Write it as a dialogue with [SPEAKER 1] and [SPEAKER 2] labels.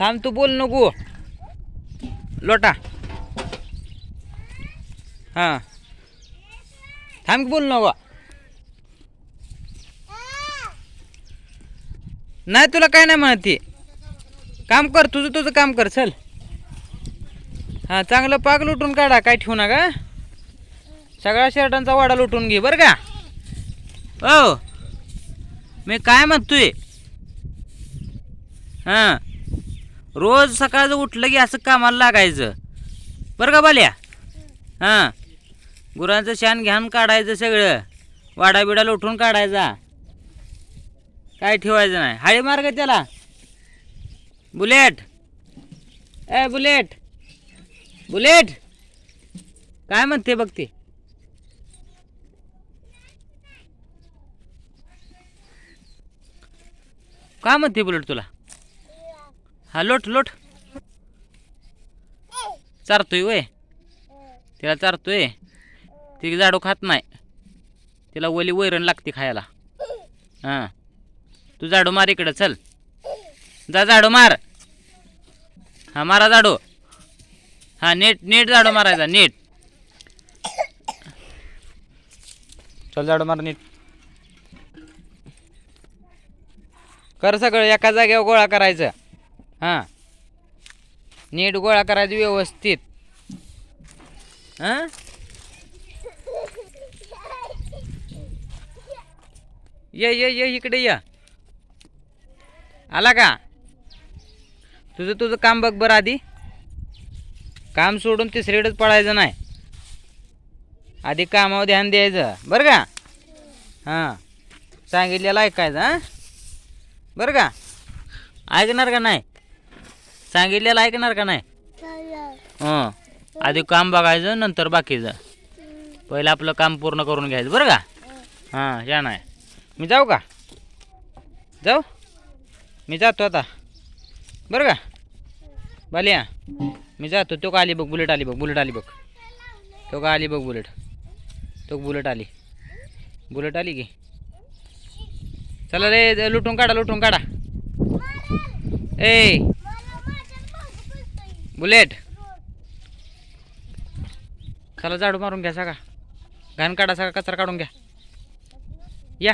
[SPEAKER 1] थांब तू बोल नको. लोटा. हां. थांब बोल नको. नाही तुला काय नाही म्हणत काम कर तुझं तुझं काम कर चल. हां चांगलं पाक लुटून काढा काय ठेवू नका. सगळ्या शर्टांचा वाडा लुटून घे बरं का? हो. मी काय म्हणतोय? हां. रोज सकाळचं उठलं की असं कामाला लागायचं. बरं का बाल्या? हां. गुरांचं शान घ्यान काढायचं सगळं. वाडाबिडाला उठून काढायचा. काय ठेवायचं नाही. हाळी मार्ग त्याला. बुलेट. ए बुलेट. बुलेट. काय म्हणते बघते काय म्हणते बुलेट तुला? हा लोट लोट. चारतोय वय. तिला चारतोय. ती झाडू खात नाही. तिला ओली वैरण लागते खायला. हां. तू झाडू मार इकडं चल. जा झाडू मार. हा मारा झाडू. हा नेट नीट झाडू मारायचा नीट. चल झाडू मार नीट. कर सगळं एका जागेवर गोळा करायचं. हां. नीट गोळा करायचं व्यवस्थित. हां? ये ये ये इकडे ये. आला का? तुझं तुझं काम बघ बरं आधी. काम सोडून तिसरीकडेच पडायचं नाही. आधी कामावर ध्यान द्यायचं. बरं का? हां. सांगितलेलं ऐकायचं हां? बरं का? ऐकणार का नाही? सांगितलेलं ऐकणार का नाही? हं. आधी काम बघायचं नंतर बाकीचं. पहिलं आपलं काम पूर्ण करून घ्यायचं. बरं का? हां. या नाही मी जाऊ का? जाऊ? मी जातो आता. बरं का? बालिया मी जातो. तो का आली बघ बुलेट आली बघ बुलेट आली बघ. तो का आली बघ बुलेट. तो बुलेट आली. बुलेट आली की? चला रे लुटून काढा लुटून काढा. ए बुलेट. चला झाडू मारून घ्या सगळा. घाण काढा सगळा कचरा काढून घ्या. या.